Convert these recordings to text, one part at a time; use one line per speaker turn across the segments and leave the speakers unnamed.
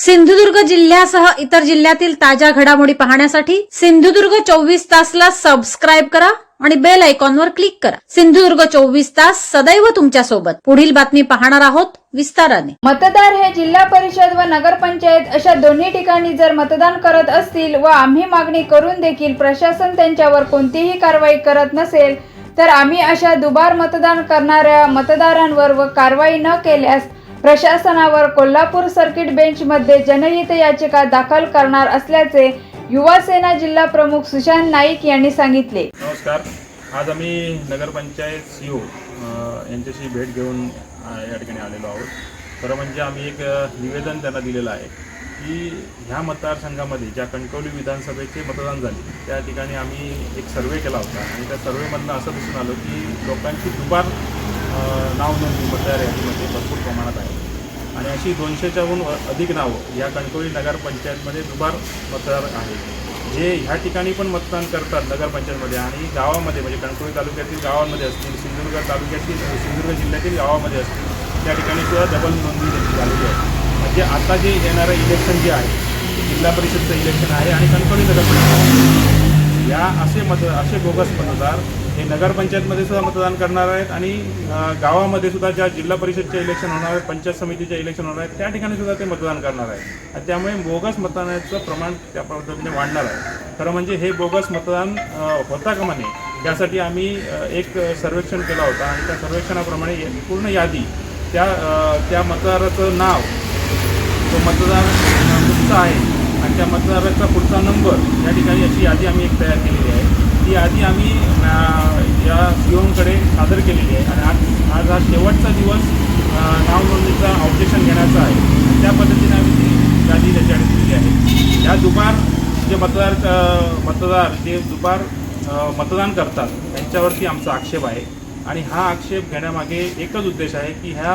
सिंधुदुर्ग जिल्ह्यासह इतर जिल्ह्यातील ताज्या घडामोडी पाहण्यासाठी सिंधुदुर्ग चोवीस तासला सबस्क्राईब करा आणि बेल आयकॉनवर क्लिक करा. सिंधुदुर्ग चोवीस तास सदैव तुमच्यासोबत. पुढील बातमी पाहणार आहोत विस्ताराने.
मतदार हे जिल्हा परिषद व नगरपंचायत अशा दोन्ही ठिकाणी जर मतदान करत असतील व आम्ही मागणी करून देखील प्रशासन त्यांच्यावर कोणतीही कारवाई करत नसेल तर आम्ही अशा दुबार मतदान करणाऱ्या मतदारांवर व कारवाई न केल्यास प्रशासनावर कोल्हापूर सर्किट बेंचमध्ये जनहित याचिका दाखल करणार असल्याचे युवा सेना जिल्हा प्रमुख सुशांत नाईक यांनी सांगितले.
नमस्कार. आज आम्ही नगरपंचायत सी ओ यांच्याशी भेट घेऊन या ठिकाणी आलेलो आहोत. खरं म्हणजे आम्ही एक निवेदन त्यांना दिलेलं आहे की ह्या मतदारसंघामध्ये ज्या कणकवली विधानसभेचे मतदान झाले त्या ठिकाणी आम्ही एक सर्वे केला होता. आणि त्या सर्वेमधनं असं दिसून आलं की लोकांची दुपार नाव नोंदणी मतदार यादीमध्ये भरपूर प्रमाणात आहे. आणि अशी दोनशेच्याहून अधिक नावं या कणकवली नगरपंचायतमध्ये दुबार मतदार आहेत जे ह्या ठिकाणी पण मतदान करतात नगरपंचायतमध्ये आणि गावामध्ये म्हणजे कणकवली तालुक्यातील गावामध्ये असतील सिंधुदुर्ग तालुक्यातील सिंधुदुर्ग जिल्ह्यातील गावामध्ये असतील त्या ठिकाणी सुद्धा डबल नोंदणी त्यांची झालेली आहे. म्हणजे आता जे येणारं इलेक्शन जे आहे जिल्हा परिषदचं इलेक्शन आहे आणि कणकवली नगरपंचायत या असे मत असे बोगस मतदार हे नगरपंचायतमध्ये सुद्धा मतदान करणार आहेत आणि गावामध्ये सुद्धा ज्या जिल्हा परिषदचे इलेक्शन होणार आहेत पंचायत समितीचे इलेक्शन होणार आहेत त्या ठिकाणी सुद्धा ते मतदान करणार आहेत. आणि त्यामुळे बोगस मतदानाचं प्रमाण त्या पद्धतीने वाढणार आहे. खरं म्हणजे हे बोगस मतदान होता का म्हणे? त्यासाठी आम्ही एक सर्वेक्षण केला होता आणि त्या सर्वेक्षणाप्रमाणे पूर्ण यादी त्या त्या मतदाराचं नाव जो मतदार पुढचा आहे आणि त्या मतदाराचा पुढचा नंबर या ठिकाणी अशी यादी आम्ही एक तयार केलेली आहे. ही यादी आम्ही या सीओंकडे सादर केलेली आहे. आणि आज आज हा शेवटचा दिवस नाव नोंदणीचा ऑब्जेक्शन घेण्याचा आहे. त्या पद्धतीने आम्ही ती यादी त्याच्याकडे दिलेली आहे. या दुपार जे मतदार मतदार जे दुपार मतदान करतात त्यांच्यावरती आमचा आक्षेप आहे. आणि हा आक्षेप घेण्यामागे एकच उद्देश आहे की ह्या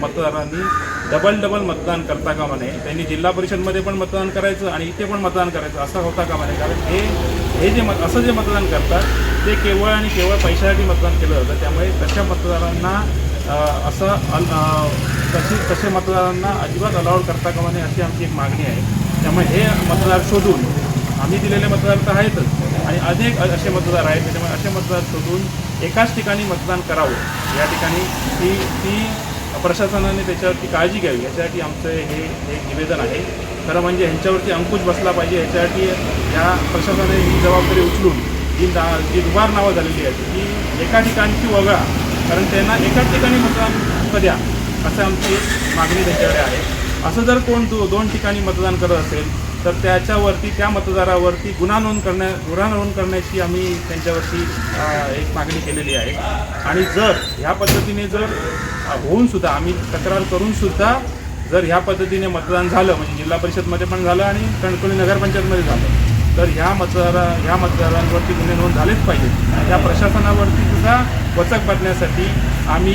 मतदारांनी डबल डबल मतदान करता कामा नये त्यांनी जिल्हा परिषदमध्ये पण मतदान करायचं आणि इथे पण मतदान करायचं असं होता कामा नये कारण हे हे जे मत असं जे मतदान करतात ते केवळ आणि केवळ पैशासाठी मतदान केलं जातं. त्यामुळे तशा मतदारांना असं अल तशी तसे मतदारांना अजिबात अलाउड करता कामा नये अशी आमची एक मागणी आहे. त्यामुळे हे मतदार शोधून आम्ही दिलेले मतदार तर आहेतच. आणि अनेक असे मतदार आहेत त्याच्यामुळे असे मतदार शोधून एकाच ठिकाणी मतदान करावं. या ठिकाणी ती ती प्रशासनाने त्याच्यावरती काळजी घ्यावी. याच्यासाठी आमचं हे एक निवेदन आहे. खरं म्हणजे ह्यांच्यावरती अंकुश बसला पाहिजे. याच्यासाठी या प्रशासनाने ही जबाबदारी उचलून जी ना जी दुबार नावं झालेली आहेत ती एका ठिकाणची वगळा. कारण त्यांना एकाच ठिकाणी मतदान द्या असं आमची मागणी त्यांच्याकडे आहे. असं जर कोण दो दोन ठिकाणी मतदान करत असेल तर त्याच्यावरती त्या मतदारावरती गुन्हा नोंद करण्या गुन्हा नोंद करण्याची आम्ही त्यांच्यावरती एक मागणी केलेली आहे. आणि जर ह्या पद्धतीने जर होऊन सुद्धा आम्ही तक्रार करून सुद्धा जर ह्या पद्धतीने मतदान झालं म्हणजे जिल्हा परिषदमध्ये पण झालं आणि कणकवली नगरपंचायतमध्ये झालं तर ह्या मतदारा ह्या मतदारांवरती गुन्हे नोंद झालेच पाहिजेत त्या प्रशासनावरती सुद्धा वचक बांधण्यासाठी आम्ही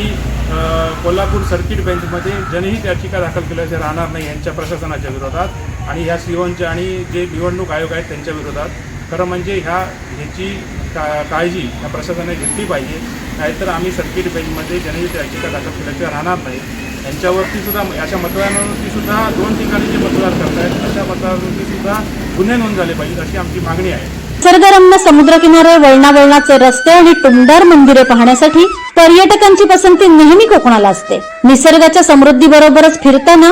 कोल्हापूर सर्किट बेंचमध्ये जनहित याचिका दाखल केल्याचे राहणार नाही यांच्या प्रशासनाच्या विरोधात. आणि ह्या सीओनच्या आणि जे निवडणूक आयोग आहेत त्यांच्या विरोधात खरं म्हणजे ह्या ह्याची का काळजी ह्या प्रशासनाने घेतली पाहिजे. नाहीतर आम्ही सर्किट बेंचमध्ये जनहित याचिका दाखल केल्याशिवाय राहणार नाही. यांच्यावरती सुद्धा अशा मतदारांवरती सुद्धा दोन ठिकाणी जे मतदार करतायत अशा मतदारांवरती सुद्धा गुन्हे नोंद झाले पाहिजेत अशी आमची मागणी आहे.
निसर्गरम्य समुद्रकिनारे वळणावळणाचे रस्ते आणि टुमदार मंदिरे पाहण्यासाठी पर्यटकांची पसंती नेहमी कोकणाला असते. निसर्गाच्या समृद्धी बरोबरच फिरताना